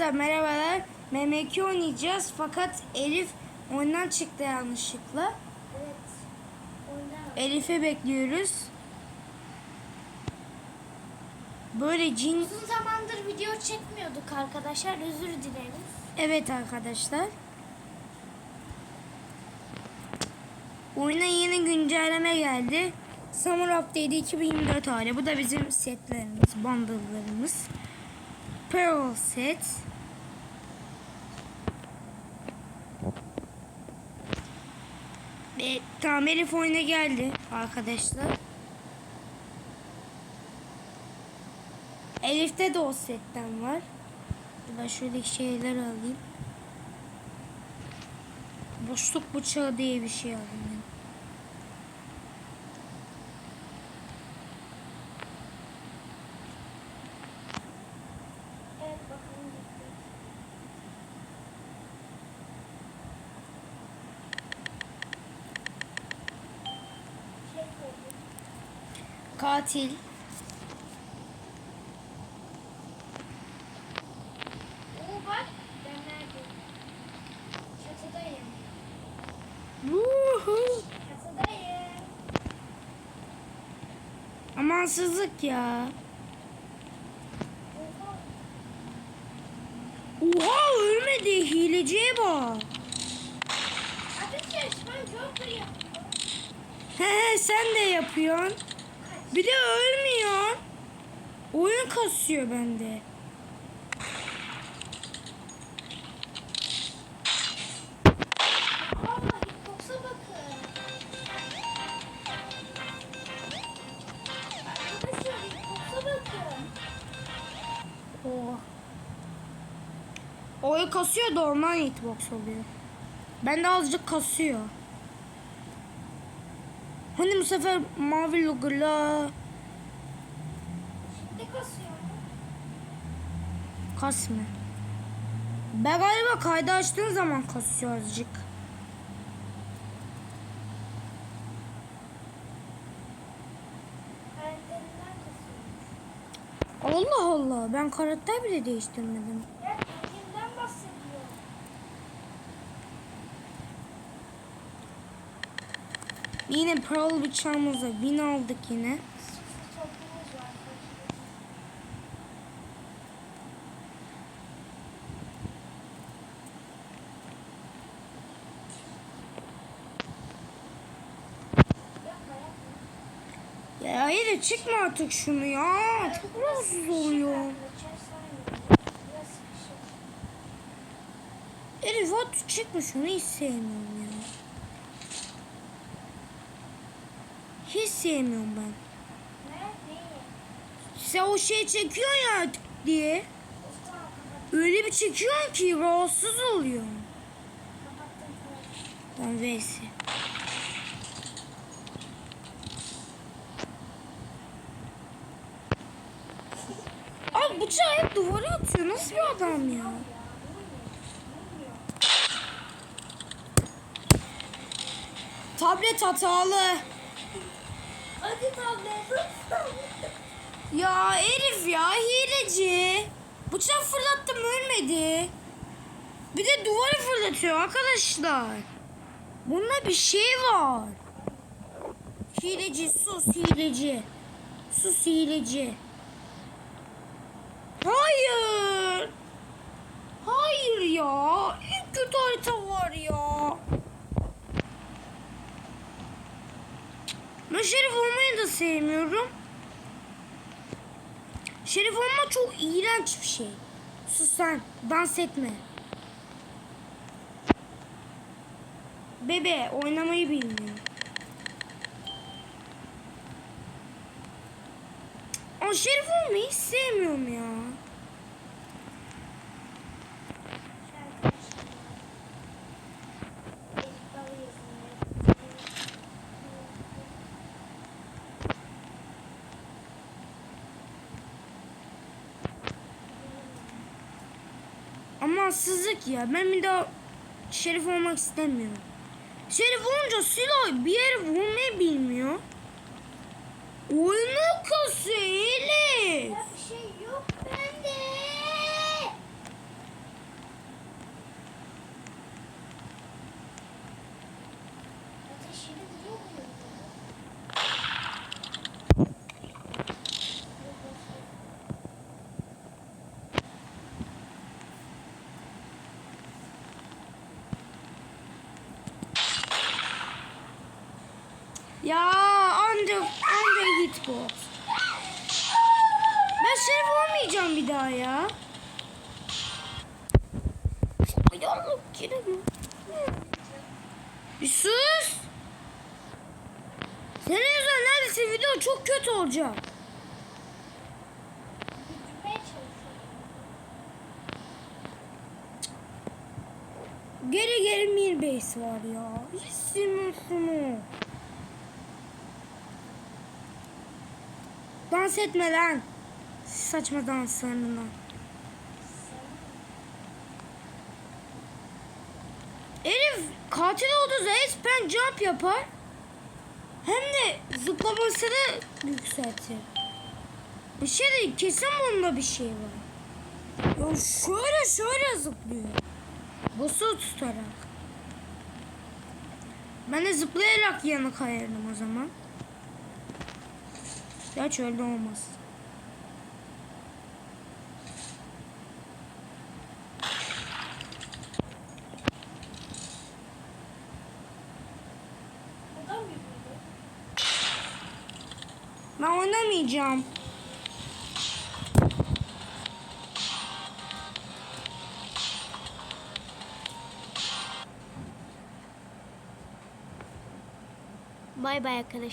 Arkadaşlar merhabalar. MMK oynayacağız fakat Elif oyundan çıktı yanlışlıkla. Evet. Elif'i bekliyoruz. Böyle cin... Uzun zamandır video çekmiyorduk arkadaşlar. Özür dileriz. Evet arkadaşlar. Oyuna yeni güncelleme geldi. Summer Update 2024 hali. Bu da bizim setlerimiz, bundle'larımız. Pearl set. Ve tamam Elif oyuna geldi arkadaşlar. Elif'te de o setten var. Ben şöyle şeyler alayım. Boşluk bıçağı diye bir şey alayım. ben. Evet bakalım. Şey koydum. Katil. Oo bak. Ben neredeyim? Çatıdayım. Woohoo. Çatıdayım. Amansızlık ya. Oha. Ölmedi. Hileciye bak. Arkadaşlar ben Joker yapıyorum. He he sen de yapıyorsun. Bir de ölmüyorsun. Oyun kasıyor bende. Oyun kasıyor da ondan hitbox oluyor. Bende azıcık kasıyor. Hani bu sefer mavi logolu Ne kasıyor? kasmıyor. Ben galiba kaydı açtığın zaman kasıyor azıcık. Allah Allah ben karakter bile değiştirmedim. Yine Pearl bıçağımızla win aldık yine. Ya hayır çıkma artık şunu ya. Çok rahatsız oluyor. Elif at çıkma şunu hiç sevmiyorum ya. Hiç sevmiyorum ben. Sen o şey çekiyor ya diye. Öyle bir çekiyor ki rahatsız oluyor. Ben V'si. Abi bıçağı hep duvara atıyor. Nasıl bir adam ya? Tablet hatalı. Hadi tablet. Ya Elif ya hileci. Bıçak fırlattım ölmedi. Bir de duvara fırlatıyor arkadaşlar. Bunda bir şey var. Hileci sus hileci. Sus hileci. Hayır. Hayır ya. En kötü harita var ya. Ben şerif olmayı da sevmiyorum. Şerif olma çok iğrenç bir şey. Sus sen. Dans etme. Bebe oynamayı bilmiyor. O şerif olmayı sevmiyorum ya. Ama sızık ya. Ben bir daha şerif olmak istemiyorum. Şerif olunca silah bir yere vurmayı bilmiyor. Oyunu kasıyor Elif. Ya bir şey yok bende. Ya anca anca hitbox. Ben şerif olmayacağım bir daha ya. Yallah giremiyor. Bir sus. Senin yüzünden neredeyse video çok kötü olacak. Geri geri Milbase var ya. Hiç sevmiyorsun Dans etme lan. Saçma danslarından. Elif katil olduğu zaman pen jump yapar. Hem de zıplamasını yükseltir. Bir şey değil kesin bunda bir şey var. Ya şöyle şöyle zıplıyor. Basılı tutarak. Ben de zıplayarak yana kayardım o zaman. Gerçi öyle olmaz. Ben oynamayacağım. Bay bay arkadaşlar.